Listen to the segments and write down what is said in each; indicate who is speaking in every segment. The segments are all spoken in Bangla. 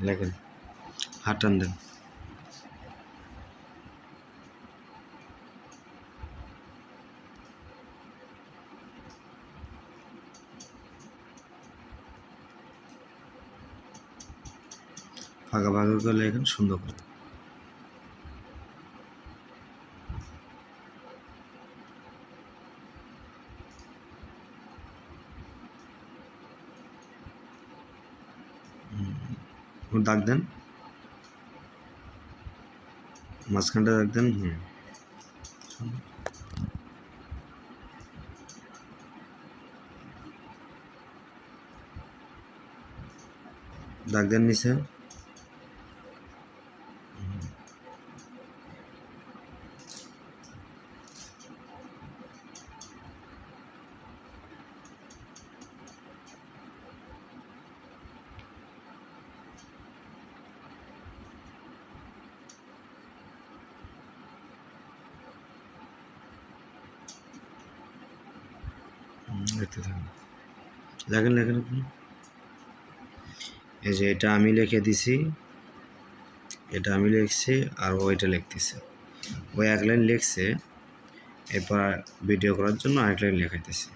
Speaker 1: লেখেন। হাটান দেন। ফাঁকা ফাঁকা করে লেখেন সুন্দর করে হুম, দাগ দেন মাঝখানটা দাগ দেন হুম দাগ দেন নিচে লিখতে থাকুন। লেখেন লেখেন আপনি এই যে এটা আমি লিখে দিছি। এটা আমি লিখছি আর ও এটা লিখতেছে। ও এক লাইন লিখছে, এরপর ভিডিও করার জন্য আরেক লাইন লেখাইতেছে।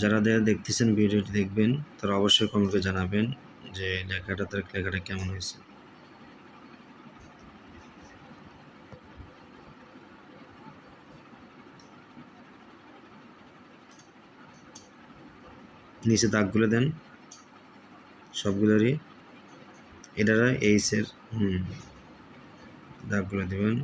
Speaker 1: যারা দেখতেছেন ভিডিওটি দেখবেন, তারা অবশ্যই কমেন্টে জানাবেন যে লেখাটা, তার লেখাটা কেমন হয়েছে। নিচে দাগগুলো দেন। সবগুলোরই। এটারা এইচের হুম দাগগুলো দেবেন।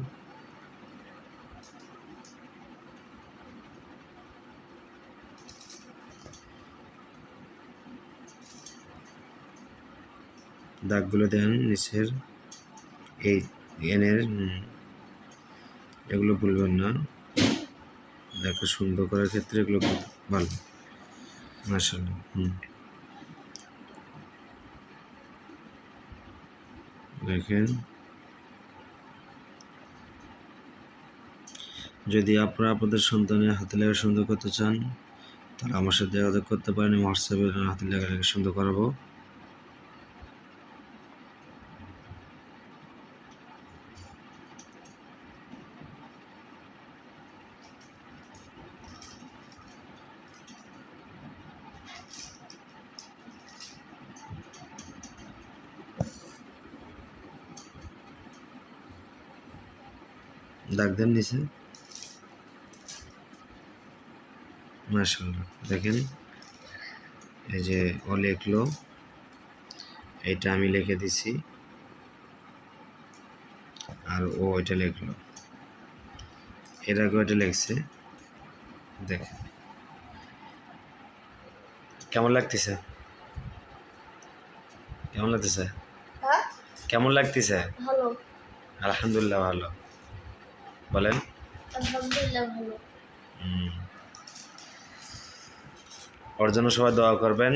Speaker 1: দাগগুলো দেন নিচের, এই এনের এগুলো ভুলবেন না। দেখা সুন্দর করার ক্ষেত্রে এগুলো ভালো। দেখেন। যদি আপনারা আপনাদের সন্তানের হাতে লেখা সুন্দর করতে চান, তাহলে আমার সাথে যোগাযোগ করতে পারেন হোয়াটসঅ্যাপে হাতে লেখা সুন্দর করাবো। দাগ দেন নিচে। মাশাল্লাহ দেখেন। এই যে ও লিখলো এটা আমি লিখে দিছি। আর ও এটা লিখলো। এর আগে ওটা লিখছে। দেখেন। কেমন লাগতেছে? কেমন লাগতেছে?
Speaker 2: হ্যাঁ?
Speaker 1: কেমন লাগতেছে? আলহামদুলিল্লাহ ভালো। বলেন। ওর জন্য সবাই দোয়া করবেন।